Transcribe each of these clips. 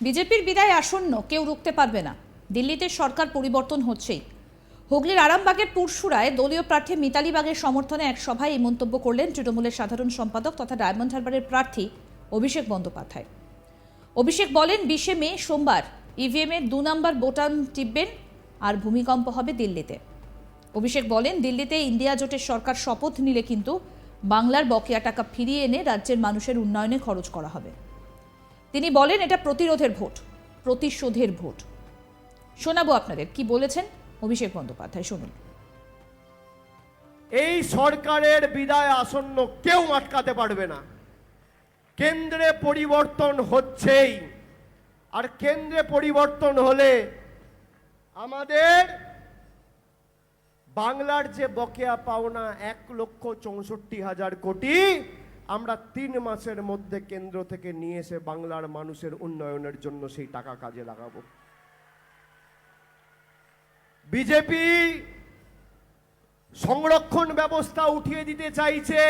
বিজেপির বিদায় আসন্ন, কেউ রুখতে পারবে না। দিল্লিতে সরকার পরিবর্তন হচ্ছেই। হুগলির আরামবাগের পুরসুরায় দলীয় প্রার্থী মিতালি বাগের সমর্থনে এক সভায় এই মন্তব্য করলেন তৃণমূলের সাধারণ সম্পাদক তথা ডায়মন্ড হারবারের প্রার্থী অভিষেক বন্দ্যোপাধ্যায়। অভিষেক বলেন, বিশে মে, সোমবার ইভিএমের দু নম্বর বোতাম টিপবেন আর ভূমিকম্প হবে দিল্লিতে। অভিষেক বলেন, দিল্লিতে ইন্ডিয়া জোটের সরকার শপথ নিলে কিন্তু বাংলার বকেয়া টাকা ফিরিয়ে এনে রাজ্যের মানুষের উন্নয়নে খরচ করা হবে। তিনি বলেন, এটা প্রতিরোধের ভোট, প্রতিশোধের ভোট। শোনাবো আপনাদের কি বলেছেন অভিষেক বন্দ্যোপাধ্যায়, শুনুন। এই সরকারের বিদায় আসন্ন কেউ আটকাতে পারবে না। কেন্দ্রে পরিবর্তন হচ্ছেই। আর কেন্দ্রে পরিবর্তন হলে আমাদের বাংলার যে বকেয়া পাওনা এক লক্ষ চৌষট্টি হাজার কোটি আমরা তিন মাসের মধ্যে কেন্দ্র থেকে নিয়ে এসে বাংলার মানুষের উন্নয়নের জন্য সেই টাকা কাজে লাগাবো। বিজেপি সংরক্ষণ ব্যবস্থা উঠিয়ে দিতে চাইছে।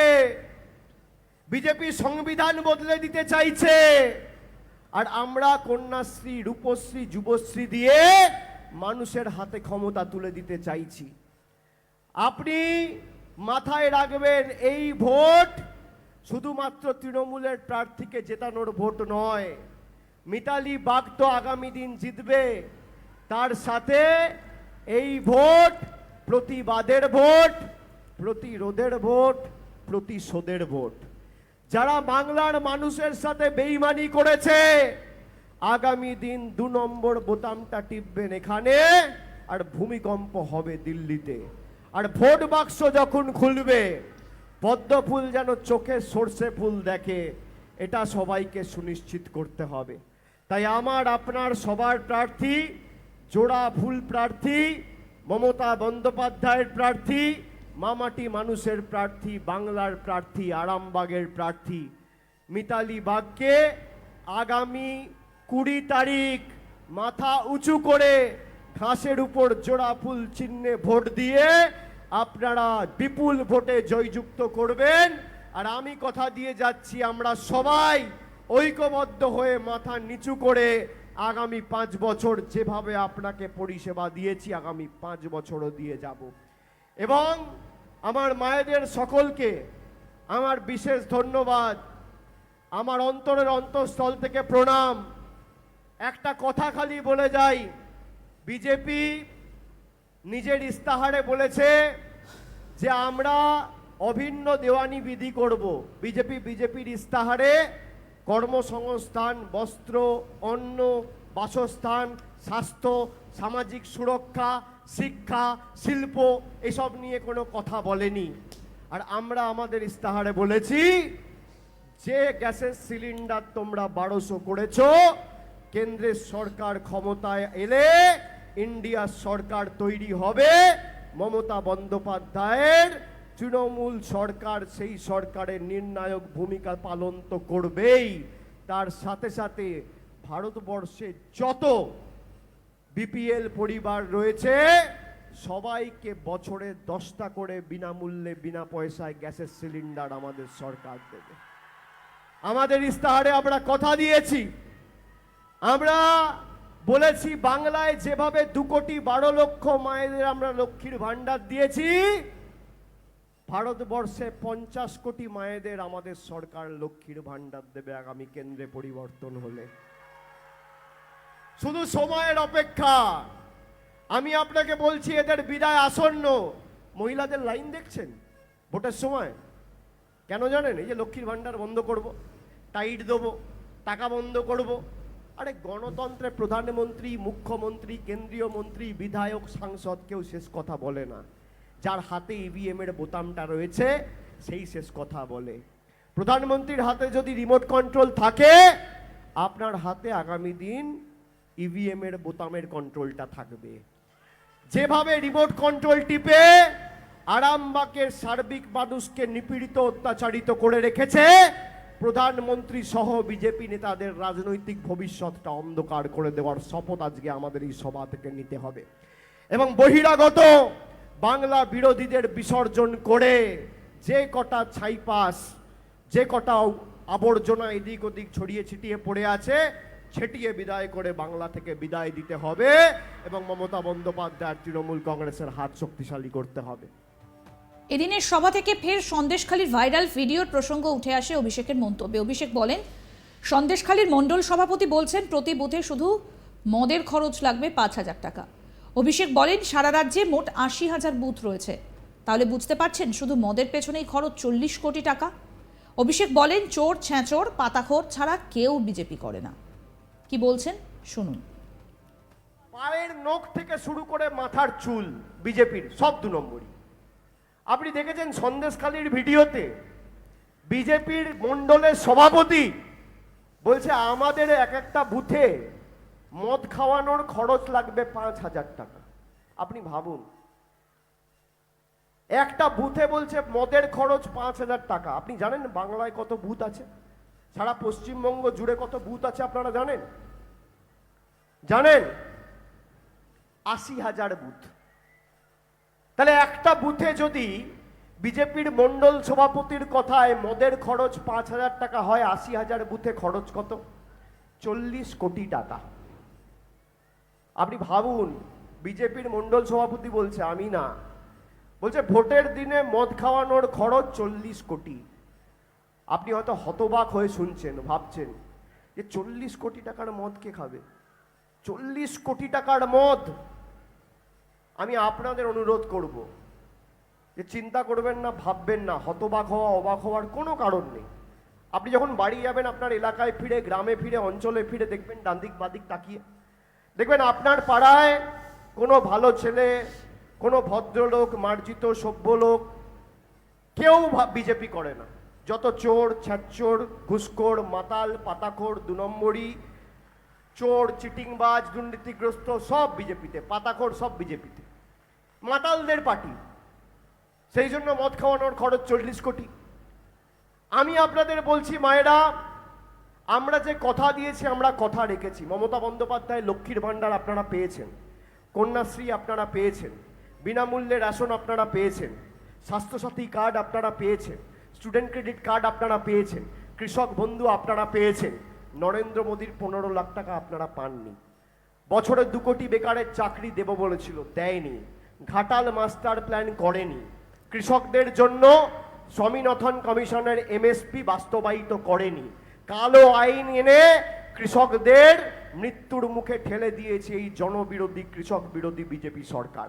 বিজেপি সংবিধান বদলে দিতে চাইছে। আর আমরা কন্যাশ্রী, রূপশ্রী, যুবশ্রী দিয়ে মানুষের হাতে ক্ষমতা তুলে দিতে চাইছি। আপনি মাথায় রাখবেন, এই ভোট শুধুমাত্র তৃণমূলের প্রার্থীকে জেতানোর ভোট নয়, মিতালি বাগ তো আগামী দিন জিতবে। তার সাথে এই ভোট, প্রতিবাদের ভোট, প্রতিরোধের ভোট, প্রতিশোধের ভোট। যারা বাংলার মানুষের সাথে বেইমানি করেছে, আগামী দিন দু নম্বর বোতামটা টিপবেন এখানে, আর ভূমিকম্প হবে দিল্লিতে। আর ভোট বাক্স যখন খুলবে পদ্ম ফুল যেন চোখে সর্ষে ফুল দেখে, এটা সবাইকে সুনিশ্চিত করতে হবে। তাই আমার, আপনার সবার প্রার্থী, জোড়া ফুল প্রার্থী, মমতা বন্দ্যোপাধ্যায়ের প্রার্থী, মামাটি মানুষের প্রার্থী, বাংলার প্রার্থী, আরামবাগের প্রার্থী, মিতালি বাগকে আগামী কুড়ি তারিখ মাথা উঁচু করে ঘাসের উপর জোড়া ফুল চিহ্নে ভোট দিয়ে আপনারা বিপুল ভোটে জয়যুক্ত করবেন। আর আমি কথা দিয়ে যাচ্ছি, আমরা সবাই ঐক্যবদ্ধ হয়ে মাথা নিচু করে আগামী পাঁচ বছর যেভাবে আপনাকে পরিষেবা দিয়েছি, আগামী পাঁচ বছরও দিয়ে যাব। এবং আমার মায়েদের সকলকে আমার বিশেষ ধন্যবাদ। আমার অন্তরের অন্তঃস্থল থেকে প্রণাম। একটা কথা খালি বলে যাই, বিজেপি নিজের ইস্তাহারে বলেছে যে আমরা অভিন্ন দেওয়ানি বিধি করব। বিজেপি বিজেপির ইস্তাহারে কর্মসংস্থান, বস্ত্র, অন্ন, বাসস্থান, স্বাস্থ্য, সামাজিক সুরক্ষা, শিক্ষা, শিল্প এসব নিয়ে কোনো কথা বলেনি। আর আমরা আমাদের ইস্তাহারে বলেছি, যে গ্যাসের সিলিন্ডার তোমরা বারোশো করেছ, কেন্দ্রের সরকার ক্ষমতায় এলে ইন্ডিয়ার সরকার তৈরি হবে মমতা বন্দ্যোপাধ্যায়ের। তৃণমূল সরকার সেই সরকারের নির্ণায়ক ভূমিকা পালন তো করবেই। তার সাথে সাথে ভারতবর্ষে যত বিপিএল পরিবার রয়েছে, সবাইকে বছরে দশটা করে বিনামূল্যে, বিনা পয়সায় গ্যাসের সিলিন্ডার আমাদের সরকার দেবে। আমাদের ইস্তাহারে আমরা কথা দিয়েছি। আমরা বলেছি, বাংলায় যেভাবে দু কোটি বারো লক্ষ মায়েদের আমরা লক্ষ্মীর ভাণ্ডার দিয়েছি, ভারতবর্ষে পঞ্চাশ কোটি মায়েদের আমাদের সরকার লক্ষ্মীর ভাণ্ডার দেবে আগামী কেন্দ্রে পরিবর্তন হলে। শুধু সময়ের অপেক্ষা, আমি আপনাকে বলছি, এদের বিদায় আসন্ন। মহিলাদের লাইন দেখছেন ভোটের সময়? কেন জানেন? এই যে লক্ষ্মীর ভাণ্ডার বন্ধ করব, টাইট দেবো, টাকা বন্ধ করব আরে গণতন্ত্রে প্রধানমন্ত্রী, মুখ্যমন্ত্রী, কেন্দ্রীয় মন্ত্রী, বিধায়ক, সাংসদ কেউ শেষ কথা বলে না। যার হাতে ইভিএম এর বোতামটা রয়েছে, সেই শেষ কথা বলে। প্রধানমন্ত্রীর হাতে যদি রিমোট কন্ট্রোল থাকে, আপনার হাতে আগামী দিন ইভিএম এর বোতামের কন্ট্রোলটা থাকবে। যেভাবে রিমোট কন্ট্রোল টিপে আরামবাগের সার্বিক মানুষকে নিপীড়িত, অত্যাচারিত করে রেখেছে প্রধানমন্ত্রী সহ বিজেপি নেতাদের রাজনৈতিক ভবিষ্যৎটা অন্ধকার করে দেওয়ার শপথ আজকে আমাদের এই সভা থেকে নিতে হবে। এবং বহিরাগত বাংলা বিরোধীদের বিসর্জন করে যে কটা ছাইপাস যে কটা আবর্জনা এদিক ওদিক ছড়িয়ে ছিটিয়ে পড়ে আছে ছেটিয়ে বিদায় করে বাংলা থেকে বিদায় দিতে হবে এবং মমতা বন্দ্যোপাধ্যায় তৃণমূল কংগ্রেসের হাত শক্তিশালী করতে হবে। এদিনের সভা থেকে ফের সন্দেশখালীর ভাইরাল ভিডিওর প্রসঙ্গ উঠে আসে অভিষেকের মন্তব্যে। অভিষেক বলেন, সন্দেশখালীর মণ্ডল সভাপতি বলছেন, প্রতি বুথে শুধু মদের খরচ লাগবে পাঁচ হাজার টাকা। অভিষেক বলেন, সারা রাজ্যে মোট আশি হাজার বুথ রয়েছে। তাহলে বুঝতে পারছেন, শুধু মদের পেছনেই খরচ চল্লিশ কোটি টাকা? অভিষেক বলেন, চোর, ছ্যাঁচোর, পাতাখোর ছাড়া কেউ বিজেপি করে না। কি বলছেন? শুনুন। পায়ের নখ থেকে শুরু করে মাথার চুল বিজেপির, সব দু নম্বরই। আপনি দেখেছেন সন্দেশখালীর ভিডিওতে বিজেপির মণ্ডলের সভাপতি বলছে, আমাদের এক একটা বুথে মদ খাওয়ানোর খরচ লাগবে পাঁচ হাজার টাকা। আপনি ভাবুন, একটা বুথে বলছে মদের খরচ পাঁচ হাজার টাকা। আপনি জানেন বাংলায় কত বুথ আছে? সারা পশ্চিমবঙ্গ জুড়ে কত বুথ আছে আপনারা জানেন? জানেন আশি হাজার বুথ। তাহলে একটা বুথে যদি বিজেপির মন্ডল সভাপতির কথায় মদের খরচ পাঁচ হাজার টাকা হয়, আশি হাজার বুথে খরচ কত? চল্লিশ কোটি টাকা। আপনি ভাবুন, বিজেপির মন্ডল সভাপতি বলছে, আমি না। বলছে, ভোটের দিনে মদ খাওয়ানোর খরচ চল্লিশ কোটি। আপনি হয়তো হতবাক হয়ে শুনছেন, ভাবছেন যে চল্লিশ কোটি টাকার মদ কে খাবে? চল্লিশ কোটি টাকার মদ আমি আপনাদের অনুরোধ করব যে চিন্তা করবেন না, ভাববেন না, হতবাক হওয়া, অবাক হওয়ার কোনো কারণ নেই। আপনি যখন বাড়ি যাবেন, আপনার এলাকায় ফিরে, গ্রামে ফিরে, অঞ্চলে ফিরে, দেখবেন ডান্দিক বাদিক তাকিয়ে। দেখবেন আপনার পাড়ায় কোনো ভালো ছেলে, কোনো ভদ্রলোক, মার্জিত সভ্য লোক কেউ বিজেপি করে না। যত চোর, ছ্যাচোর, ঘুষখোর, মাতাল, পাতাখোর দু নম্বরই চোর, চিটিংবাজ, দুর্নীতিগ্রস্ত, সব বিজেপিতে, পাতাখোর, সব বিজেপিতে। মাতালদের পার্টি। সেই জন্য মদ খাওয়ানোর খরচ চল্লিশ কোটি। আমি আপনাদের বলছি, মায়েরা, আমরা যে কথা দিয়েছি, আমরা কথা রেখেছি। মমতা বন্দ্যোপাধ্যায়, লক্ষ্মীর ভাণ্ডার আপনারা পেয়েছেন। কন্যাশ্রী আপনারা পেয়েছেন। বিনামূল্যে রেশন আপনারা পেয়েছেন। স্বাস্থ্যসাথী কার্ড আপনারা পেয়েছেন। স্টুডেন্ট ক্রেডিট কার্ড আপনারা পেয়েছেন। কৃষক বন্ধু আপনারা পেয়েছেন। নরেন্দ্র মোদীর পনেরো লাখ টাকা আপনারা পাননি। বছরে দু কোটি বেকারের চাকরি দেব বলেছিল, দেয়নি। ঘাটাল মাস্টার প্ল্যান করেনি। কৃষকদের জন্য স্বামীনাথন কমিশনের এমএসপি বাস্তবায়িত করেনি। কালো আইন এনে কৃষকদের মৃত্যুর মুখে ঠেলে দিয়েছে এই জনবিরোধী, কৃষক বিরোধী বিজেপি সরকার।